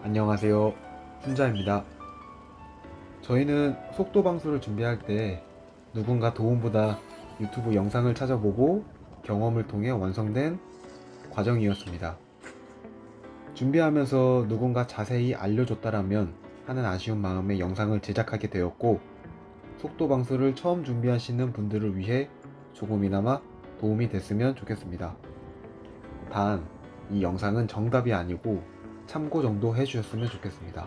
안녕하세요. 순자입니다. 저희는 속도 방수를 준비할 때 누군가 도움보다 유튜브 영상을 찾아보고 경험을 통해 완성된 과정이었습니다. 준비하면서 누군가 자세히 알려줬다라면 하는 아쉬운 마음에 영상을 제작하게 되었고 속도 방수를 처음 준비하시는 분들을 위해 조금이나마 도움이 됐으면 좋겠습니다. 단, 이 영상은 정답이 아니고 참고 정도 해주셨으면 좋겠습니다.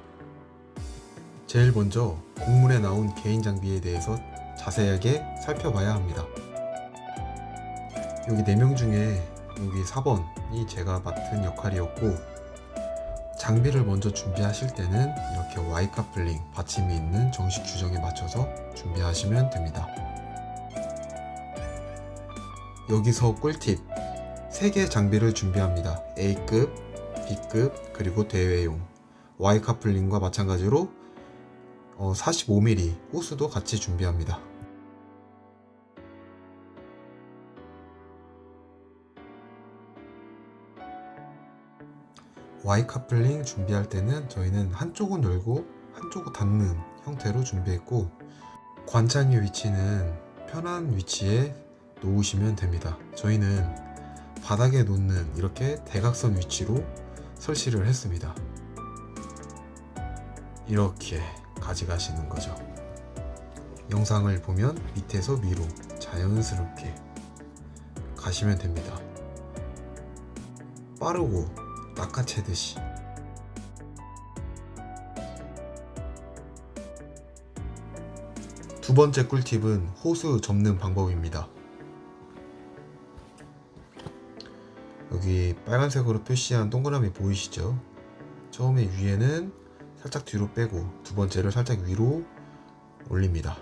제일 먼저 공문에 나온 개인 장비에 대해서 자세하게 살펴봐야 합니다. 여기 4명 중에 여기 4번이 제가 맡은 역할이었고 장비를 먼저 준비하실 때는 이렇게 Y 카플링 받침이 있는 정식 규정에 맞춰서 준비하시면 됩니다. 여기서 꿀팁 3개 장비를 준비합니다. A급, B급, 그리고 대회용 Y 카플링과 마찬가지로 어, 45mm 호스도 같이 준비합니다. Y 카플링 준비할 때는 저희는 한쪽은 열고 한쪽은 닫는 형태로 준비했고 관창의 위치는 편한 위치에 놓으시면 됩니다. 저희는 바닥에 놓는 이렇게 대각선 위치로 설치를 했습니다. 이렇게 가져가시는 거죠. 영상을 보면 밑에서 위로 자연스럽게 가시면 됩니다. 빠르고 낚아채듯이 두 번째 꿀팁은 호수 접는 방법입니다. 여기 빨간색으로 표시한 동그라미 보이시죠? 처음에 위에는 살짝 뒤로 빼고 두 번째를 살짝 위로 올립니다.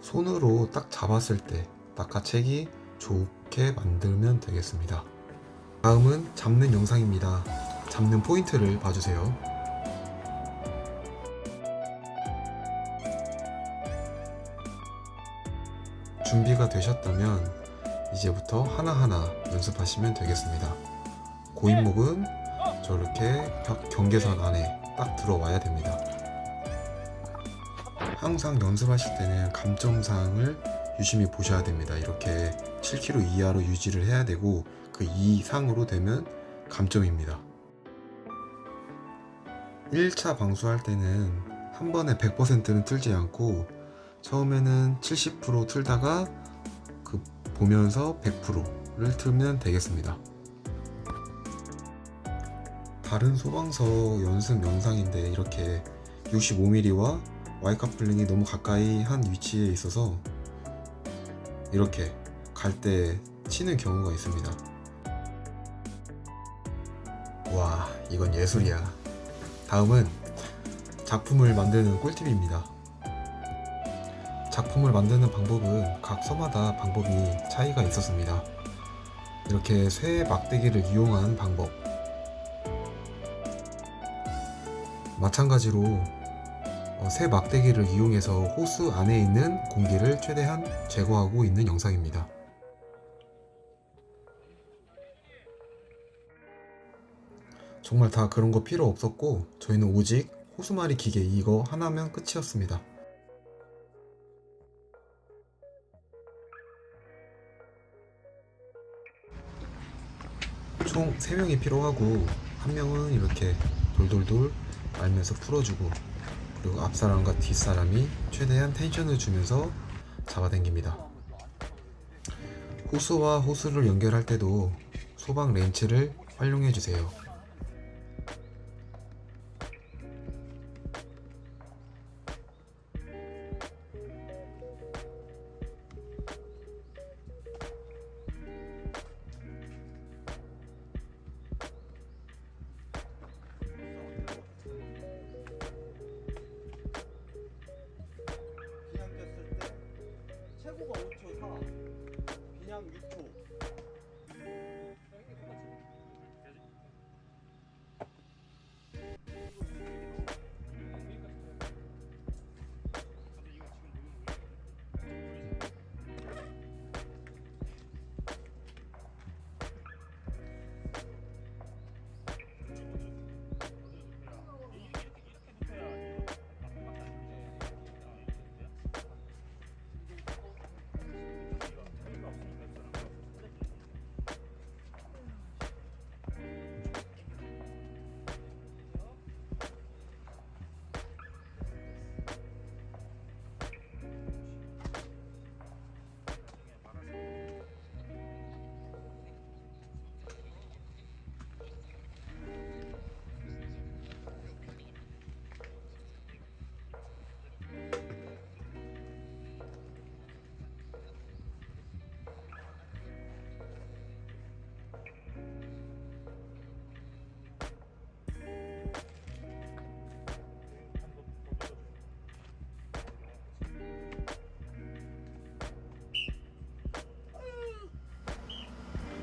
손으로 딱 잡았을 때 낚아채기 좋게 만들면 되겠습니다. 다음은 잡는 영상입니다. 잡는 포인트를 봐주세요. 준비가 되셨다면 이제부터 하나하나 연습하시면 되겠습니다. 고인목은 저렇게 벽 경계선 안에 딱 들어와야 됩니다. 항상 연습하실 때는 감점사항을 유심히 보셔야 됩니다. 이렇게 7km 이하로 유지를 해야 되고 그 이상으로 되면 감점입니다. 1차 방수할 때는 한 번에 100%는 틀지 않고 처음에는 70% 틀다가 그 보면서 100%를 틀면 되겠습니다. 다른 소방서 연습 영상인데 이렇게 65mm와 Y 카플링이 너무 가까이 한 위치에 있어서 이렇게 갈 때 치는 경우가 있습니다. 와, 이건 예술이야. 다음은 작품을 만드는 꿀팁입니다. 작품을 만드는 방법은 각 서마다 방법이 차이가 있었습니다. 이렇게 쇠 막대기를 이용한 방법. 마찬가지로 어, 새 막대기를 이용해서 호수 안에 있는 공기를 최대한 제거하고 있는 영상입니다. 정말 다 그런 거 필요 없었고 저희는 오직 호수마리 기계 이거 하나면 끝이었습니다. 총 3명이 필요하고 한 명은 이렇게 돌돌돌 말면서 풀어주고 그리고 앞사람과 뒷사람이 최대한 텐션을 주면서 잡아당깁니다. 호수와 호수를 연결할 때도 소방 렌치를 활용해 주세요. 최고가 5초 4 그냥 6초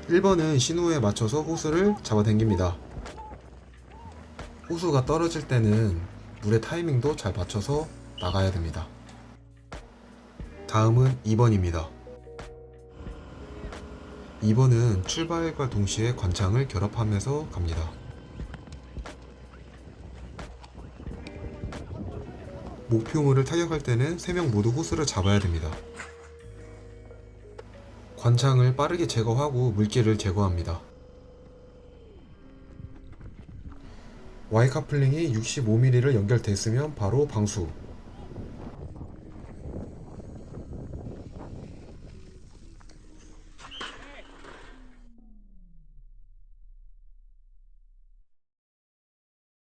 1번은 신호에 맞춰서 호수를 잡아당깁니다. 호수가 떨어질 때는 물의 타이밍도 잘 맞춰서 나가야 됩니다. 다음은 2번입니다. 2번은 출발과 동시에 관창을 결합하면서 갑니다. 목표물을 타격할 때는 3명 모두 호수를 잡아야 됩니다. 관창을 빠르게 제거하고 물기를 제거합니다. Y 카플링이 65mm를 연결됐으면 바로 방수,